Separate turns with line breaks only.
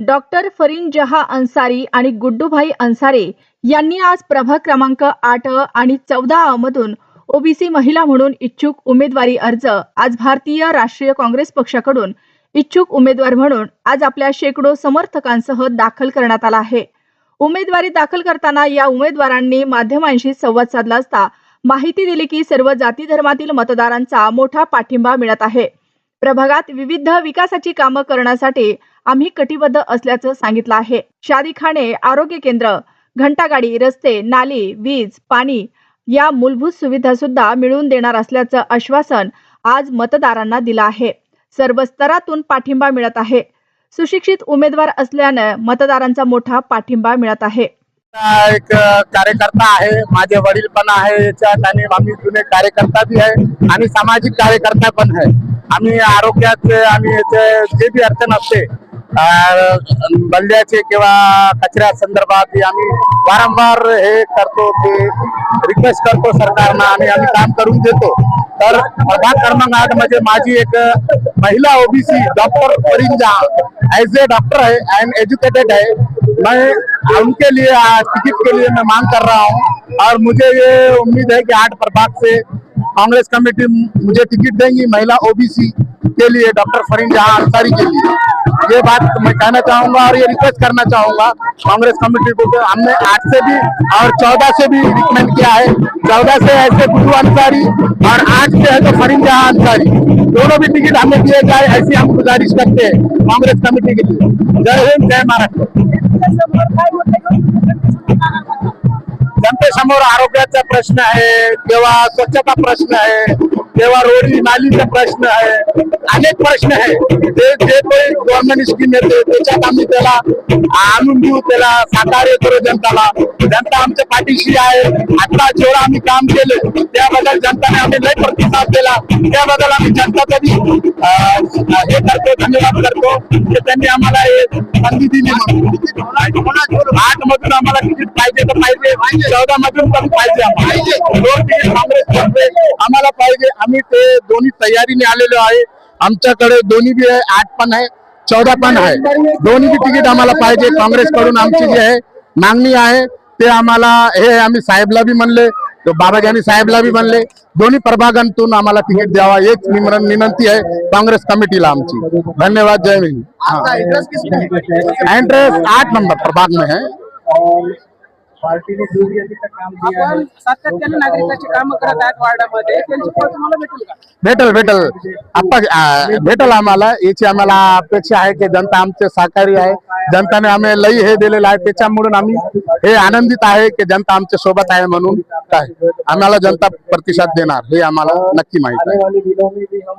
Doctor Fareen जहा अन्सारी आणि गुड्डूभाई अन्सारे यांनी आज प्रभाग क्रमांक आठ आणि चौदा अ मधून ओबीसी महिला म्हणून इच्छुक उमेदवारी अर्ज आज भारतीय राष्ट्रीय काँग्रेस पक्षाकडून इच्छुक उमेदवार म्हणून आज आपल्या शेकडो समर्थकांसह दाखल करण्यात आला आहे. उमेदवारी दाखल करताना या उमेदवारांनी माध्यमांशी संवाद साधला असता माहिती दिली की सर्व जाती धर्मातील मतदारांचा मोठा पाठिंबा मिळत आहे. प्रभागात विविध विकासाची कामं करण्यासाठी आम्ही कटिबद्ध असल्याचं सांगितलं आहे. शादीखाने आरोग्य केंद्र घंटागाडी रस्ते नाली वीज पाणी या मूलभूत सुविधा सुद्धा मिळवून देणार असल्याचं आश्वासन आज मतदारांना दिलं आहे. सर्व स्तरातून पाठिंबा मिळत आहे. सुशिक्षित उमेदवार असल्यानं मतदारांचा मोठा पाठिंबा मिळत आहे.
एक कार्यकर्ता आहे माझे वडील पण आहे याच्यात आणि आम्ही जुने कार्यकर्ता बी आहे आणि सामाजिक कार्यकर्ता पण आहे. आम्ही आरोग्याचे आणि याचे जे बी अडचण असते वारंवार रिक्वेस्ट करतो काम प्रभाग क्रमांक आठ एक महिला OBC, doctor Parinja as a doctor है एंड एजुकेटेड है। मैं उनके लिए टिकट के लिए मैं मांग कर रहा हूँ। और मुझे ये उम्मीद है कि आठ प्रभाग से कांग्रेस कमेटी मुझे टिकट देंगी, महिला ओबीसी। के लिए, डॉक्टर फरीन जहाँ अंसारी के लिए। ये बात मैं कहना चाहूँगा और ये रिक्वेस्ट करना चाहूँगा कांग्रेस कमेटी को हमने आठ से भी और चौदह से भी रिकमेंड किया है। चौदह से ऐसे गुरु अंसारी और आठ से है तो फरीन जहाँ अंसारी। दोनों भी टिकट हमें दिए जाए, ऐसी हम गुजारिश करते हैं कांग्रेस कमेटी के लिए। जय हिंद, जय महाराष्ट्र। समोर आरोग्याचा प्रश्न आहे तेव्हा स्वच्छता प्रश्न आहे तेव्हा रोड नालीचा प्रश्न आहे अनेक प्रश्न आहे. ते जे काही गव्हर्नमेंट स्कीम येते त्याच्यात आम्ही त्याला आणून देऊ त्याला साकार्य करू जनताला. जनता आमच्या पाठीशी आहे. आता जेवढं आम्ही काम केलं त्याबद्दल जनताने आम्ही लय प्रतिसाद दिला. त्याबद्दल आम्ही जनता कधी हे करतो. धन्यवाद. करतो त्यांनी आम्हाला हे संधी दिली आठ मधून आम्हाला तिकीट पाहिजे तर पाहिजे. चौदा मधून पण पाहिजे आम्हाला. काँग्रेस पाहिजे. आम्ही ते दोन्ही तयारीने आलेलो आहे. आमच्याकडे दोन्ही बी आहे. आठ पण आहे. चौदा पण आहे. दोन्ही बी तिकीट आम्हाला पाहिजे. काँग्रेस कडून आमची जी आहे मागणी आहे ते आम्हाला हे आम्ही साहेबला बी म्हणले. बाबाजानी साहेबला बी म्हणले दोन्ही प्रभागांतून आम्हाला तिकीट द्यावा एक विनंती आहे काँग्रेस कमिटीला आमची. धन्यवाद जय हिंद. एड्रेस आठ नंबर प्रभाग में है.
और पार्टी ने जो भी अभी तक काम दिया
आपण सातत्याने नागरिकाची कामं करत आहेत वार्डामध्ये. त्यांची फळ तुम्हाला भेटेल का?
भेटल भेटल. आप्पा आ, भेटल आम्हाला. याची आम्हाला अपेक्षा आहे की जनता आमचे सहकारी आहे. जनताने आम्ही लई हे दिलेलं आहे. त्याच्यामुळे आम्ही हे आनंदित आहे की जनता आमच्यासोबत आहे म्हणून काय? आम्हाला जनता प्रतिसाद देणार हे आम्हाला नक्की माहिती आहे.
आने वाले दिनों में भी हम